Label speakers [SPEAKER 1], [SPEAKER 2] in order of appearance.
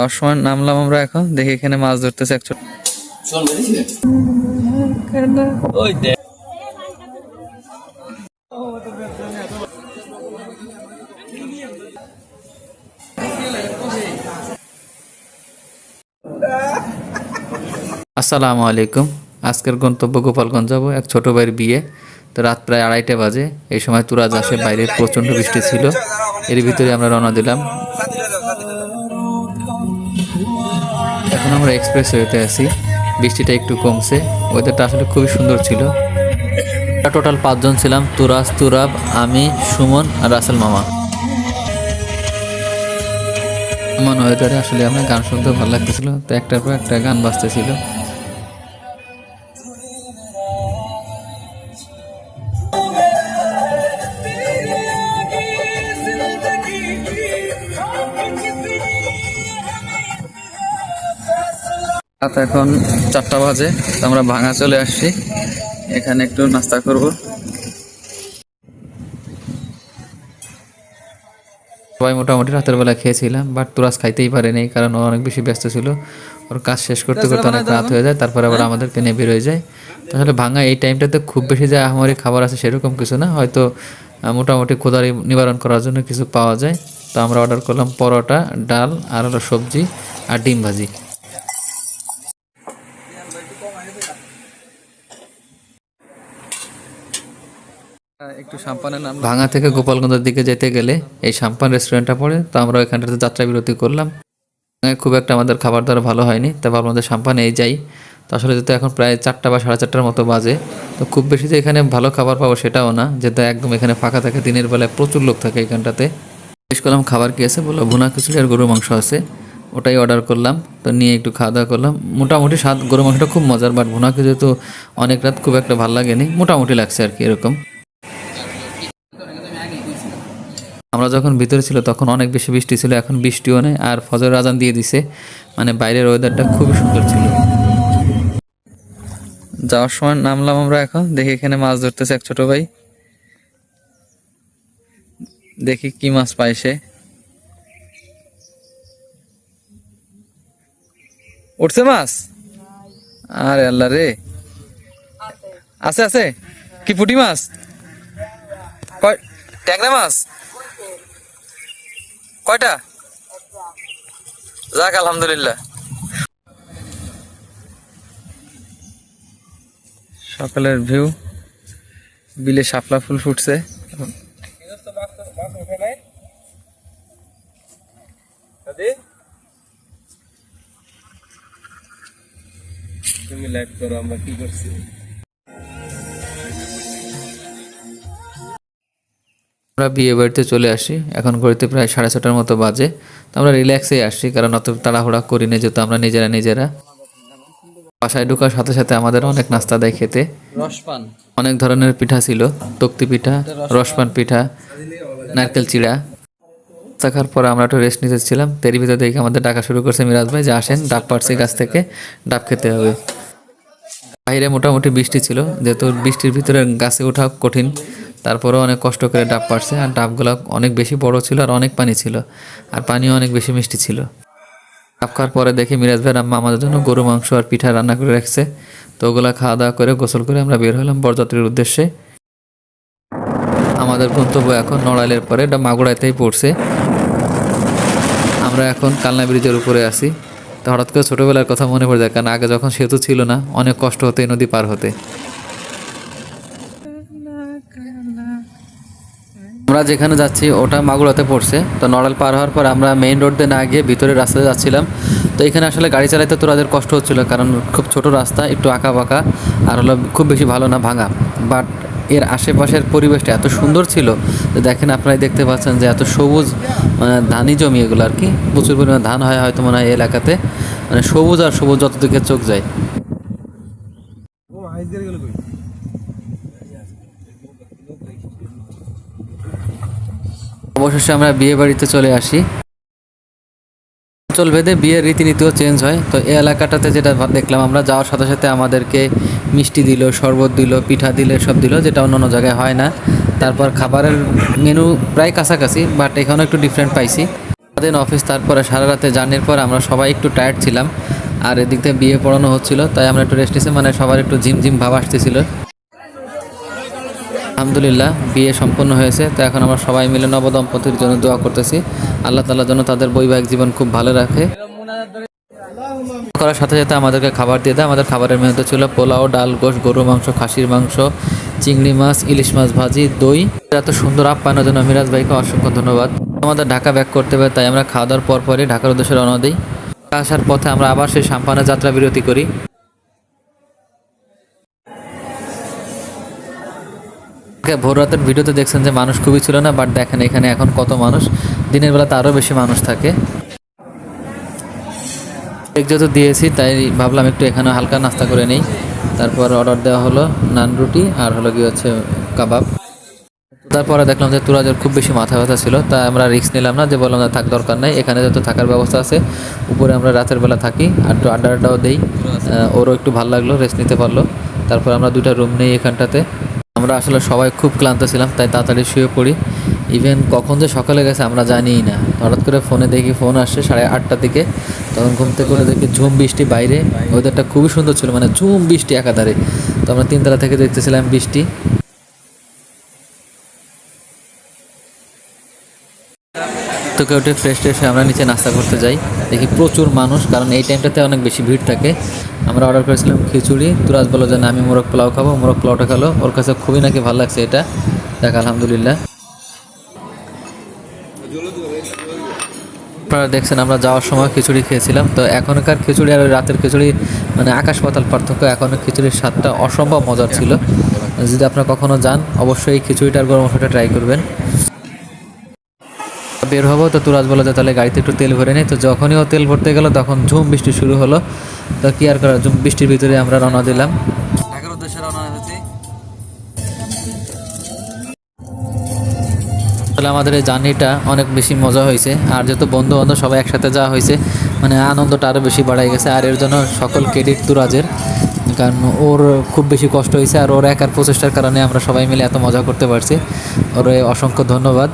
[SPEAKER 1] যাওয়ার সময় নামলাম আমরা এখন দেখি এখানে মাছ ধরতেছে এক ছোট আসসালামু আলাইকুম। আজকের গন্তব্য গোপালগঞ্জ যাব এক ছোট ভাইয়ের বিয়ে। তো রাত প্রায় আড়াইটা বাজে। এই সময় তুরাজ আসে বাইরে প্রচণ্ড বৃষ্টি ছিল। এর ভিতরে আমরা রওনা দিলাম। এখন আমরা এক্সপ্রেস ওয়েতে আছি। বৃষ্টিটা একটু কমছে। ওয়েদারটা আসলে খুবই সুন্দর ছিল। টোটাল পাঁচজন ছিলাম তুরাজ তুরাব, আমি, সুমন আর রাসেল মামা। আমার ওয়েদারে আসলে আমার গান শুনতে ভালো লাগতেছিল। তো একটার পর একটা গান বাজতেছিল। রাত এখন চারটা বাজে, তো আমরা ভাঙা চলে আসছি। এখানে একটু নাস্তা করব। সবাই মোটামুটি রাতের বেলা খেয়েছিলাম বাট তুরাজ খাইতেই পারেনি, কারণ ও অনেক বেশি ব্যস্ত ছিল। ওর কাজ শেষ করতে করতে অনেক রাত হয়ে যায়, তারপরে আবার আমাদেরকে নিয়ে বের হয়ে যায়। তাহলে ভাঙা এই টাইমটাতে খুব বেশি যে আমারই খাবার আছে সেরকম কিছু না, হয়তো মোটামুটি ক্ষুধারি নিবারণ করার জন্য কিছু পাওয়া যায়। তো আমরা অর্ডার করলাম পরোটা, ডাল, আর সবজি, আর ডিম ভাজি। একটু সাম্পানের নাম ভাঙা থেকে গোপালগঞ্জের দিকে যেতে গেলে এই সাম্পান রেস্টুরেন্টটা পড়ে, তো আমরা এখানটাতে যাত্রা বিরতি করলাম। খুব একটা আমাদের খাবার দাবার ভালো হয়নি তবে আমাদের সাম্পানে এই যাই। তো আসলে যেহেতু এখন প্রায় চারটা বা সাড়ে চারটার মতো বাজে, তো খুব বেশি যে এখানে ভালো খাবার পাবো সেটাও না, যেহেতু একদম এখানে ফাঁকা থাকে, দিনের বেলায় প্রচুর লোক থাকে এখানটাতে। জিজ্ঞেস করলাম, খাবার কি আছে? বলল, ভুনা খিচুড়ি আর গরুর মাংস আছে। ওটাই অর্ডার করলাম। তো নিয়ে একটু খাওয়া দাওয়া করলাম। মোটামুটি স্বাদ, গরুর মাংসটা খুব মজার বাট ভুনা খিচুড়ি তো অনেক রাত খুব একটা ভালো লাগেনি, মোটামুটি লাগছে আর কি এরকম। আমরা যখন ভিতরে ছিল তখন অনেক বেশি বৃষ্টি ছিল, এখন বৃষ্টিও নেই, আর ফজর আজান দিয়ে দিছে। মানে বাইরের ওয়েদারটা খুবই সুন্দর ছিল। যাওয়ার সময় নামলাম আমরা এখন, দেখি এখানে মাছ ধরতেছে এক ছোট ভাই। দেখি কি মাছ পায় সে। উঠছে মাছ? আরে আল্লাহ রে। আছে আছে। কি পুটি মাছ? কয়, ট্যাংরা মাছ? কয়টা? যাক, আলহামদুলিল্লাহ। সকালের ভিউ। বিলে শাপলা ফুল ফুটছে।
[SPEAKER 2] তুমি লাইক করো আমরা কি করছি?
[SPEAKER 1] আমরা বিয়ে বাড়িতে চলে আসি। এখন ঘড়িতে প্রায় সাড়ে ছটার মতো বাজে। তো আমরা রিল্যাক্সেই আসছি কারণ অত তাড়াহুড়া করি না যেহেতু আমরা নিজেরা নিজেরা। বাসায় ঢোকার সাথে সাথে আমাদের অনেক নাস্তা দেয় খেতে।
[SPEAKER 2] রসপান।
[SPEAKER 1] অনেক ধরনের পিঠা ছিল তক্তি পিঠা রসপান। পিঠা নারকেল চিড়া। থাকার পরে আমরা একটু রেস্ট নিতেছিলাম তেরি ভিতরে দেখে আমাদের ডাকা শুরু করছে মিরাজ ভাই যে আসেন ডাব পাড়ছি গাছ থেকে ডাব খেতে হবে। বাইরে মোটামুটি বৃষ্টি ছিল, যেহেতু বৃষ্টির ভিতরে গাছে ওঠা কঠিন, তারপরেও অনেক কষ্ট করে ডাব পারছে আর ডাবগুলো অনেক বেশি বড় ছিল আর অনেক পানি ছিল আর পানিও অনেক বেশি মিষ্টি ছিল। ডাব খাওয়ার পরে দেখি মিরাজ ভাই আম্মা আমাদের জন্য গরু, মাংস আর পিঠা রান্না করে রাখছে। তো ওগুলো খাওয়া দাওয়া করে গোসল করে আমরা বের হলাম বরযাত্রীর উদ্দেশ্যে। আমাদের গন্তব্য এখন নড়াইলের পরে এটা মাগুরাতেই পড়ছে। আমরা এখন কালনা ব্রিজের উপরে আছি। তো হঠাৎ করে ছোটোবেলার কথা মনে পড়ে যায়, কারণ আগে যখন সেতু ছিল না, অনেক কষ্ট হতো এই নদী পার হতে। আমরা যেখানে যাচ্ছি, ওটা মাগুরাতে পড়ছে। তো নড়াল পার হওয়ার পর আমরা মেইন রোড দিয়ে না গিয়ে ভিতরে রাস্তায় যাচ্ছিলাম। তো এখানে আসলে গাড়ি চালাইতে তো তাদের কষ্ট হচ্ছিল, কারণ খুব ছোট রাস্তা, একটু আঁকা বাঁকা আর হলো খুব বেশি ভালো না, ভাঙা। বাট এর আশেপাশের পরিবেশটা এত সুন্দর ছিল যে দেখেন আপনারাই দেখতে পাচ্ছেন যে এত সবুজ মানে ধানি জমি এগুলো আর কি। প্রচুর পরিমাণে ধান হয় হয়তো মনে হয় এলাকাতে। মানে সবুজ আর সবুজ যতদিকে চোখ যায়। অবশেষে আমরা বিয়ে বাড়িতে চলে আসি। অঞ্চল ভেদে বিয়ের রীতিনীতিও চেঞ্জ হয়। তো এই এলাকাটাতে যেটা দেখলাম আমরা, যাওয়ার সাথে সাথে আমাদেরকে মিষ্টি দিল, শরবত দিল, পিঠা দিল সব দিল, যেটা অন্য অন্য জায়গায় হয় না। তারপর খাবারের মেনু প্রায় কাছাকাছি বাট এখানেও একটু ডিফারেন্ট পাইছি। দিন অফিস তারপরে সারা রাতে জার্নির পর আমরা সবাই একটু টায়ার্ড ছিলাম। আর এদিক থেকে বিয়ে পড়ানো হচ্ছিল, তাই আমরা একটু রেস্ট মানে সবার একটু জিম ভাব আসতেছিল। আলহামদুলিল্লাহ, বিয়ে সম্পন্ন হয়েছে। তো এখন আমরা সবাই মিলে নবদম্পতির জন্য দোয়া করতেছি। আল্লাহ তাআলা যেন তাদের বৈবাহিক জীবন খুব ভালো রাখে। করার সাথে সাথে আমাদেরকে খাবার দিয়ে দেয়। আমাদের খাবারের মেনুতে ছিল পোলাও, ডাল, গোশ গরু মাংস, খাসির মাংস, চিংড়ি মাছ, ইলিশ মাছ ভাজি, দই। এত সুন্দর আপ্যায়নের জন্য মিরাজ ভাইকে অসংখ্য ধন্যবাদ। আমাদের ঢাকা ব্যাক করতে হবে, তাই আমরা খাওয়া দাওয়ার পর পরই ঢাকার উদ্দেশ্যে রওনা দিই। আসার পথে আমরা আবার সেই সাম্পানের যাত্রা বিরতি করি। ভোর রাতের ভিডিওতে দেখছেন যে মানুষ খুবই ছিল না বাট দেখেন এখানে এখন কত মানুষ। দিনের বেলাতে আরও বেশি মানুষ থাকে। এক যেহেতু দিয়েছি, তাই ভাবলাম একটু এখানে হালকা নাস্তা করে নেই। তারপর অর্ডার দেওয়া হলো নান রুটি আর হলো কি হচ্ছে কাবাব। তারপরে দেখলাম যে তুরাজের খুব বেশি মাথা ব্যথা ছিল, তাই আমরা রিস্ক নিলাম না, যে বললাম না থাক, দরকার নাই। এখানে যেহেতু থাকার ব্যবস্থা আছে, উপরে আমরা রাতের বেলা থাকি, আর একটু আড্ডা আড্ডাও দিই ওরও একটু ভালো লাগল রেস্ট নিতে পারল। তারপর আমরা দুইটা রুম নেই এখানটাতে। আমরা আসলে সবাই খুব ক্লান্ত ছিলাম, তাই তাড়াতাড়ি শুয়ে পড়ি। ইভেন কখন যে সকালে গেছে আমরা জানিই না। হঠাৎ করে ফোনে দেখি ফোন আসছে সাড়ে আটটার দিকে। তখন ঘুম থেকে করে দেখি ঝুম বৃষ্টি বাইরে। ওয়েদারটা খুবই সুন্দর ছিল মানে ঝুম বৃষ্টি একাধারে। তো আমরা তিনতলা থেকে দেখতেছিলাম বৃষ্টি। তো উঠে ফ্রেশ ট্রেশ আমরা নিচে নাস্তা করতে যাই। দেখি প্রচুর মানুষ, কারণ এই টাইমটাতে অনেক বেশি ভিড় থাকে। আমরা অর্ডার করেছিলাম খিচুড়ি, তুরাজ বলো যে আমি মোরগ পোলাও খাব, মোরগ পোলাওটা খেলো। ওর কাছে খুবই নাকি ভালো লাগছে এটা। দেখ, আলহামদুলিল্লাহ। আপনারা দেখছেন, আমরা যাওয়ার সময় খিচুড়ি খেয়েছিলাম। তো এখনকার খিচুড়ি আর রাতের খিচুড়ি মানে আকাশ পাতাল পার্থক্য এখনের খিচুড়ির স্বাদটা অসম্ভব মজার ছিল। যদি আপনারা কখনো যান, অবশ্যই খিচুড়িটার গরম ট্রাই করবেন। বের হব তো তুরাজ বলে যে তাহলে গাড়িতে একটু তেল ভরে নেই। তো যখনই ও তেল ভরতে গেলো তখন ঝুম বৃষ্টি শুরু হলো। তো কি আর করার ঝুম বৃষ্টির ভিতরে আমরা রওনা দিলাম। ঢাকার উদ্দেশ্যে রওনা হয়েছি। আসলে আমাদের এই জার্নিটা অনেক বেশি মজা হয়েছে। আর যেহেতু বন্ধু বান্ধব সবাই একসাথে যাওয়া হয়েছে মানে আনন্দটা আরও বেশি বাড়াই গেছে। আর এর জন্য সকল ক্রেডিট তুরাজের কারণ ওর খুব বেশি কষ্ট হয়েছে। আর ওর একার প্রচেষ্টার কারণে আমরা সবাই মিলে এত মজা করতে পারছি। ওর অসংখ্য ধন্যবাদ।